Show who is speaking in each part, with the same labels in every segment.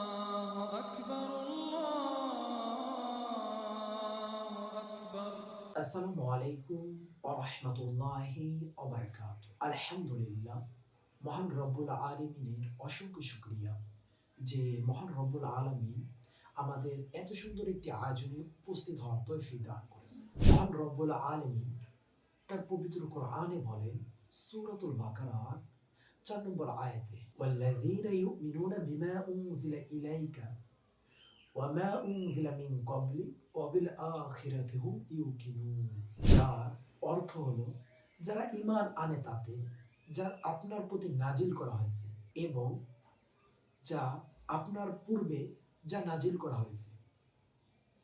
Speaker 1: الله أكبر الله أكبر
Speaker 2: আসসালামু আলাইকুম ওরহমতুল্লাহি অবরকাত আলহামদুলিল্লাহ মহান রব্বুল আলমিনের অসংখ্য শুক্রিয়া যে মহান রব্বুল আলমিন আমাদের এত সুন্দর একটি আয়োজনে উপস্থিত হওয়ার তৈফি দান করেছে মহান রব্বুল আলমিন তার পবিত্র কোরআনে বলেন সূরাতুল বাকারার চার নম্বর আয়াতে বিমা উনজিলা ইলাইকা ওয়ামা উনজিলা মিন ক্বাবলি ওয়া বিল আখিরাতি হুম ইউকিনুন। যার অর্থ হলো, যারা ঈমান আনে তাতে যা আপনার প্রতি নাজিল করা হয়েছে এবং যা আপনার পূর্বে যা নাজিল করা হয়েছে।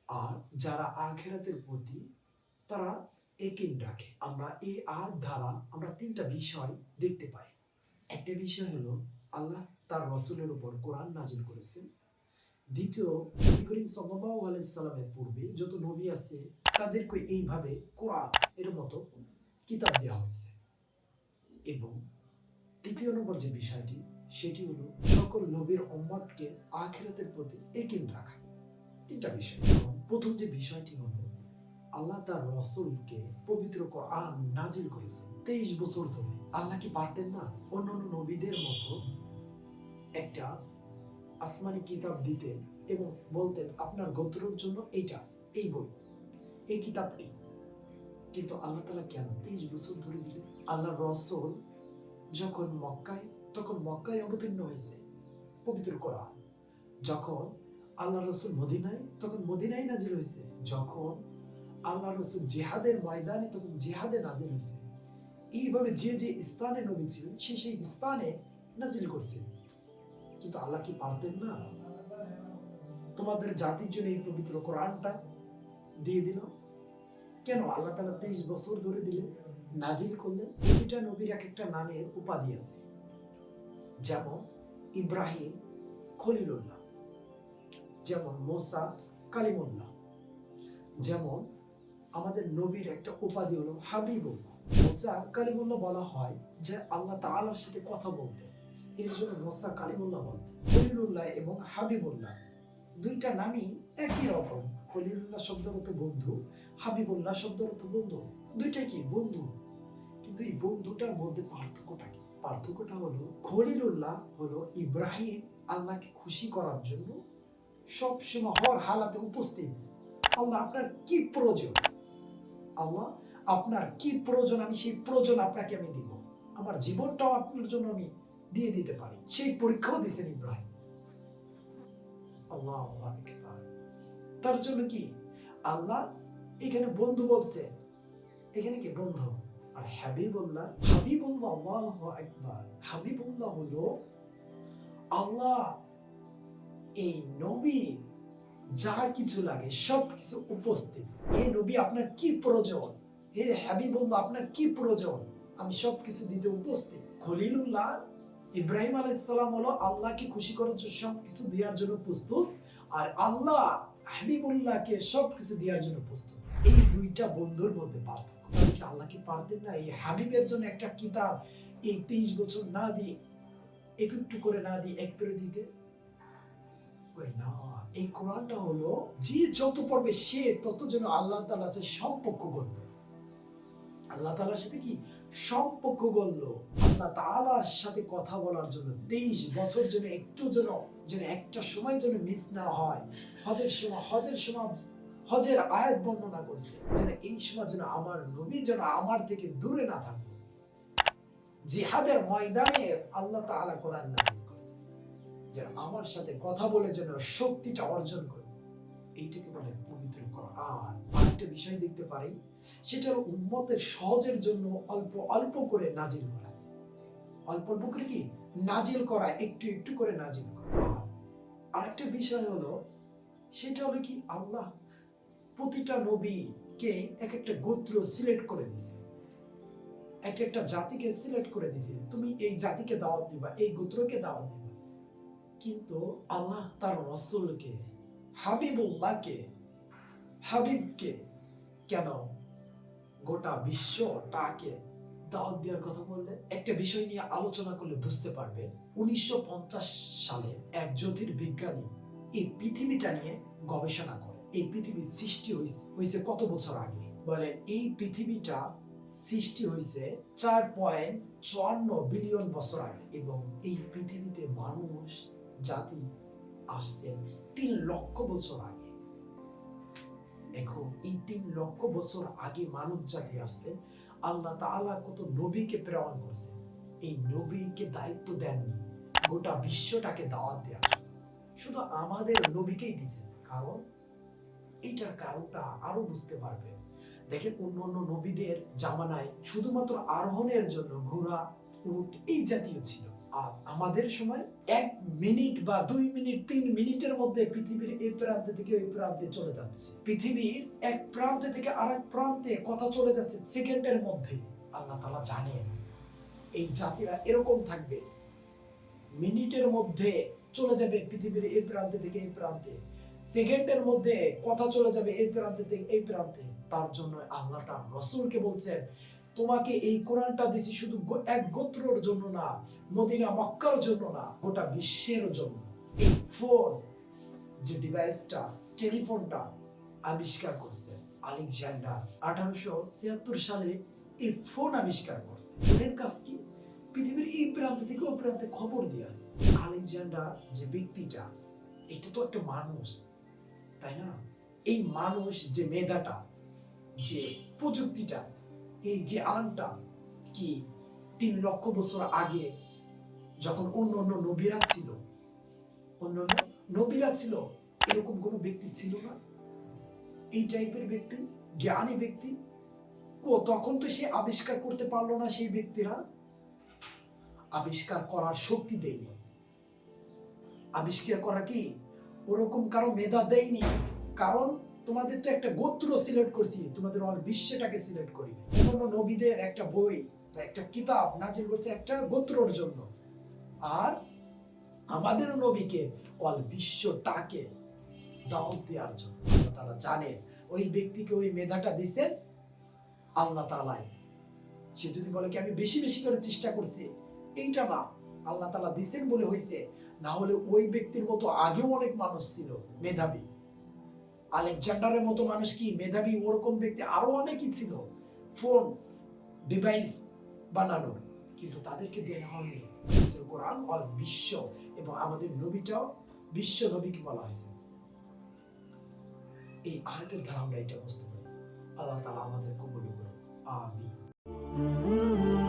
Speaker 2: আর যারা আখেরাতের প্রতি তারা একিন রাখে আমরা এই আয়াত দ্বারা আমরা তিনটা বিষয় দেখতে পাই। একটা বিষয় হলো, আল্লাহ তার রসুলের উপর কোরআন নাজিল করেছেন। দ্বিতীয়, নবী করিম সাল্লাল্লাহু আলাইহি সাল্লামের পূর্বে যত নবী আছে, তাদেরকে এইভাবে কোরআন এর মতো কিতাব দেওয়া হয়েছে। এবং তৃতীয় নম্বর যে বিষয়টি, সেটি হলো, সকল নবীর উম্মতকে আখিরাতের প্রতি একিন রাখা। তিনটা বিষয়। প্রথম যে বিষয়টি হলো আল্লাহ তার রসুলকে পবিত্র কোরআন নাজিল করেছে তেইশ বছর ধরে আল্লাহ কি পারতেন না অন্যান্য নবীদের মতো একটা আসমানি কিতাব দিতেন এবং বলতেন, আপনার গোত্রের জন্য এইটা, এই বই, এই কিতাবটি কিন্তু আল্লাহ তালা কেন তেইশ বছর ধরে দিলেন? আল্লাহ রসুল যখন মক্কায়, তখন মক্কায় অবতীর্ণ হয়েছে পবিত্র কোরআন। যখন আল্লাহ রসুল মদিনায়, তখন মদিনায় নাজিল হয়েছে। যখন আল্লাহ রসুল জেহাদের ময়দানে তখন জেহাদে নাজিল হয়েছে। এইভাবে যে যে স্থানে নবী ছিলেন, সে সেই স্থানে নাজিল করছেন কিন্তু আল্লাহ কি পারতেন না? তোমাদের জাতির জন্য এই পবিত্র কোরআনটা দিয়ে দিল। কেন? আল্লাহ তালা তেইশ বছর ধরে দিলে নাজিল করলেন। প্রতিটা নবীর এক একটা নামের উপাধি আছে। যেমন ইব্রাহিম খলিলুল্লাহ, যেমন মোসা কালিমুল্লাহ, যেমন আমাদের নবীর একটা উপাধি হলো হাবিবুল্লাহ। মোসা কালিমুল্লাহ বলা হয় যে আল্লাহ তাআলার সাথে কথা বলতেন। এর জন্য মোসা কালিমুল্লাহ বলতেন, খলিলুল্লাহ এবং হাবিবুল্লাহ। দুইটা নামই একই রকম। খলিলুল্লাহ শব্দগত বন্ধু, হাবিবুল্লাহ শব্দগত বন্ধু। দুইটা কি? বন্ধু। কিন্তু এই বন্ধুটার মধ্যে পার্থক্যটা কি? পার্থক্যটা হলো খলিলুল্লাহ হলো ইব্রাহিম আল্লাহকে খুশি করার জন্য সব সময় হর হালাতে উপস্থিত। আল্লাহ আপনার কি প্রয়োজন? আল্লাহ, আপনার কি প্রয়োজন, আমি সেই প্রয়োজন আপনাকে আমি দিব। আমার জীবনটাও আপনার জন্য আমি দিয়ে দিতে পারি। সেই পরীক্ষাও দিয়েছেন ইব্রাহিম। আল্লাহ তার জন্য কি? আল্লাহ এখানে বন্ধু বলছে। এখানে কি বন্ধু? আর হাবিবুল্লাহ হাবিবুল্লাহ, আল্লাহ একবার হাবিবুল্লাহ হলো আল্লাহ, এই নবী যা কিছু লাগে সব কিছু উপস্থিত। এই নবী, আপনার কি প্রয়োজন? হে হাবিবুল্লাহ, আপনার কি প্রয়োজন? আমি সব কিছু দিতে উপস্থিত। খলিলুল্লাহ, ইব্রাহিম আলাইসাল্লাম হলো আল্লাহকে খুশি করার জন্য সব কিছু দেওয়ার জন্য প্রস্তুত, আর আল্লাহ হাবিবুল্লাহকে সব কিছু দেওয়ার জন্য প্রস্তুত। এই দুইটা বন্ধুর মধ্যে পার্থক্য। তাহলে কি আল্লাহ কি পারতেন না? এই হাবিবের জন্য একটা কিতাব এই তেইশ বছর না দিয়ে, একটু করে না দিয়ে, এক করে দিতে? এই কোরআনটা হলো যে যত পড়বে সে তত যেন আল্লাহ সম্পর্ক করবে আল্লাহ তাআলার সাথে কি? সম্পর্ক আল্লাহ তাআলার সাথে কথা বলার জন্য তেইশ বছর একটু যেন যেন একটা সময় যেন মিস না হয়। হজের সময় হজের সময়, হজের আয়াত বর্ণনা করছে, যেন এই সময় যেন আমার নবী যেন আমার থেকে দূরে না থাকে জিহাদের ময়দানে আল্লাহ তাআলা কোরআন নাযিল যেন আমার সাথে কথা বলে যেন শক্তিটা অর্জন করে। এইটাকে বলে পবিত্র কোরআন আরেকটা বিষয় দেখতে পারি, সেটা হলো উম্মতের সহজের জন্য অল্প অল্প করে নাজিল করা। অল্প অল্প করে কি? নাজিল করা, একটু একটু করে নাজিল করা। আর আরেকটা বিষয় হলো, সেটা হলো কি? আল্লাহ প্রতিটা নবীকে এক একটা গোত্র সিলেক্ট করে দিছে এক একটা জাতিকে সিলেক্ট করে দিছে তুমি এই জাতিকে দাওয়াত দিবা, এই গোত্রকে দাওয়াত দিবা। কিন্তু আল্লাহ তার রসুলকে, হাবিবুল্লাহকে, হাবিবকে কেন গোটা বিশ্বটাকে দাওয়াত দেওয়ার কথা বললে একটা বিষয় নিয়ে আলোচনা করলে বুঝতে পারবেন, উনিশশো সালে এক জ্যোতির্বিজ্ঞানী এই পৃথিবীটা নিয়ে গবেষণা করে। এই পৃথিবীর সৃষ্টি হইছে কত বছর আগে? বলে এই পৃথিবীটা সৃষ্টি হয়েছে চার পয়েন্ট চুয়ান্ন বিলিয়ন বছর আগে এবং এই পৃথিবীতে মানুষ জাতি আসছেন তিন লক্ষ বছর আগে। এখন এই তিন লক্ষ বছর আগে মানব জাতি আসছে, আল্লাহ তাআলা কত নবীকে প্রেরণ করছেন এই নবীকে দায়িত্ব দেননি, গোটা বিশ্বটাকে দাওয়াত দেওয়ার। শুধু আমাদের নবীকেই দিয়েছেন, কারণ এইটার কারণটা আরও বুঝতে পারবেন। দেখেন অন্য অন্য নবীদের জামানায় শুধুমাত্র আরোহণের জন্য ঘোড়া, উট এই জাতীয় ছিল। আর আমাদের সময় এক মিনিট বা দুই মিনিট, তিন মিনিটের মধ্যে পৃথিবীর এই প্রান্তে থেকে ওই প্রান্তে চলে যাচ্ছে। পৃথিবীর এক প্রান্তে থেকে আরেক প্রান্তে কথা চলে যাচ্ছে সেকেন্ডের মধ্যে। আল্লাহ তালা জানেন, এই জাতিরা এরকম থাকবে। মিনিটের মধ্যে চলে যাবে পৃথিবীর এই প্রান্তে থেকে এই প্রান্তে। সেকেন্ডের মধ্যে কথা চলে যাবে এই প্রান্তে থেকে এই প্রান্তে। তার জন্য আল্লাহ তার রসুলকে বলছেন তোমাকে এই কোরআনটা দিছি শুধু এক গোত্রর জন্য না, মদিনা মক্কার জন্য না, গোটা বিশ্বের জন্য। এই ফোন যে ডিভাইসটা, টেলিফোনটা আবিষ্কার করছে আলেকজান্ডার আঠারোশো ছিয়াত্তর সালে এই ফোন আবিষ্কার করছে। ফোনের কাজ কি? পৃথিবীর এই প্রান্ত থেকে ও প্রান্তে খবর দেওয়া আলেকজান্ডার যে ব্যক্তিটা, এটা তো একটা মানুষ, তাই না? এই মানুষ যে মেধাটা, যে প্রযুক্তিটা এই জ্ঞানটা কি তিন লক্ষ বছর আগে যখন অন্য অন্য নবীরা ছিল, অন্য অন্য নবীরা ছিল, এরকম কোনো ব্যক্তি ছিল না? এই টাইপের ব্যক্তি, জ্ঞানী ব্যক্তি? তখন তো সে আবিষ্কার করতে পারল না সেই ব্যক্তিরা। আবিষ্কার করার শক্তি দেয়নি। আবিষ্কার করা কি? ওরকম কারও মেধা দেয়নি। কারণ তোমাদের তো একটা গোত্র সিলেক্ট করছি, তোমাদের অল বিশ্বটাকে সিলেক্ট করি অন্য নবীদের একটা বই বা একটা কিতাব নাজিল করছে একটা গোত্রর জন্য। আর আমাদের নবীকে অল বিশ্বটাকে দাওয়াত দেওয়ার জন্য তারা জানেন, ওই ব্যক্তিকে ওই মেধাটা দিছেন আল্লাহ তাআলাই। সে যদি বলে কি আমি বেশি বেশি করে চেষ্টা করছি, এইটা না, আল্লাহ তাআলা দিছেন বলে হয়েছে না হলে ওই ব্যক্তির মতো আগেও অনেক মানুষ ছিল মেধাবী। আলেকজান্ডারের মতো মানুষ কি মেধাবী? ওরকম ব্যক্তি আরও অনেকই ছিল। ফোন ডিভাইস বানানো। কিন্তু তাদেরকে দেওয়া হয়নি। কোরআন অল বিশ্ব এবং আমাদের নবীটাও বিশ্ব নবীকে বলা হয়েছে। এই আয়াতের দ্বারা আমরা এটা বুঝতে পারি। আল্লাহ তাআলা আমাদের কবুল করুন আমিন।